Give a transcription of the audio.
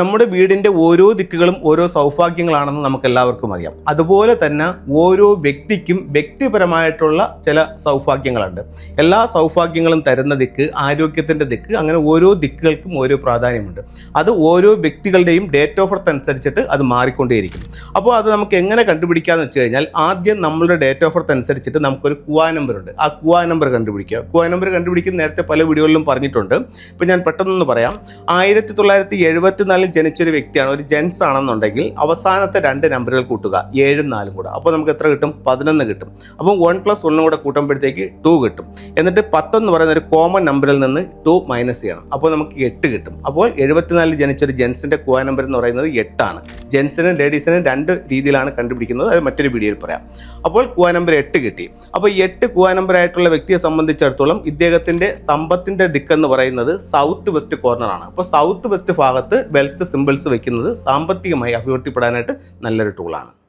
നമ്മുടെ വീടിന്റെ ഓരോ ദിക്കുകളും ഓരോ സൗഭാഗ്യങ്ങളാണെന്ന് നമുക്ക് എല്ലാവർക്കും അറിയാം. അതുപോലെ തന്നെ ഓരോ വ്യക്തിക്കും വ്യക്തിപരമായിട്ടുള്ള ചില സൗഭാഗ്യങ്ങളുണ്ട്. എല്ലാ സൗഭാഗ്യങ്ങളും തരുന്ന ദിക്ക് ആരോഗ്യത്തിന്റെ ദിക്ക് അങ്ങനെ ഓരോ ദിക്കുകൾക്കും ഓരോ പ്രാധാന്യമുണ്ട്. അത് ഓരോ വ്യക്തികളുടെയും ഡേറ്റ് ഓഫ് ബർത്ത് അനുസരിച്ചിട്ട് അത് മാറിക്കൊണ്ടേയിരിക്കും. അപ്പോൾ അത് നമുക്ക് എങ്ങനെ കണ്ടുപിടിക്കാന്ന് വെച്ച് കഴിഞ്ഞാൽ ആദ്യം നമ്മളുടെ ഡേറ്റ് ഓഫ് ബർത്ത് അനുസരിച്ചിട്ട് നമുക്കൊരു കുവാ നമ്പർ ഉണ്ട്. ആ കുവാ നമ്പർ കണ്ടുപിടിക്കുക. കുവാ നമ്പർ കണ്ടുപിടിക്കുന്ന നേരത്തെ പല വീഡിയോകളിലും പറഞ്ഞിട്ടുണ്ട്. ഇപ്പം ഞാൻ പെട്ടെന്നൊന്ന് പറയാം. ആയിരത്തി തൊള്ളായിരത്തി എഴുപത്തിനാലിൽ ജനിച്ചൊരു വ്യക്തിയാണ് ഒരു ജെൻസ് ആണെന്നുണ്ടെങ്കിൽ അവസാനത്തെ രണ്ട് നമ്പറുകൾ കൂട്ടുക. ഏഴും നാലും കൂടെ. അപ്പോൾ നമുക്ക് എത്ര കിട്ടും? പതിനൊന്ന് കിട്ടും. അപ്പം വൺ പ്ലസ് ഒന്നും കൂടെ കൂട്ടുമ്പോഴത്തേക്ക് ടു കിട്ടും. എന്നിട്ട് പത്തെന്ന് പറയുന്ന ഒരു കോമൺ നമ്പറിൽ നിന്ന് ടു മൈനസ് ചെയ്യണം. അപ്പോൾ നമുക്ക് എട്ട് കിട്ടും. അപ്പോൾ എഴുപത്തിനാലിൽ ജനിച്ചൊരു ജെൻസിന്റെ കുവാ നമ്പർ എന്ന് പറയുന്നത് എട്ടാണ്. ജെൻസിനും ലേഡീസിനും രണ്ട് രീതിയിലാണ് കണ്ടുപിടിക്കുന്നത്. അത് മറ്റൊരു വീഡിയോയിൽ പറയാം. അപ്പോൾ കുവാ നമ്പർ എട്ട് കിട്ടി. അപ്പോൾ എട്ട് കുവാ നമ്പർ ആയിട്ടുള്ള വ്യക്തിയെ സംബന്ധിച്ചിടത്തോളം ഇദ്ദേഹത്തിന്റെ സമ്പത്തിന്റെ ദിക്കെന്ന് പറയുന്നത് സൗത്ത് വെസ്റ്റ് കോർണറാണ് അപ്പോൾ സൗത്ത് വെസ്റ്റ് ഭാഗത്ത് വെൽത്ത് സിമ്പിൾസ് വെക്കുന്നത് സാമ്പത്തികമായി അഭിവൃദ്ധിപ്പെടാനായിട്ട് നല്ലൊരു ടൂളാണ്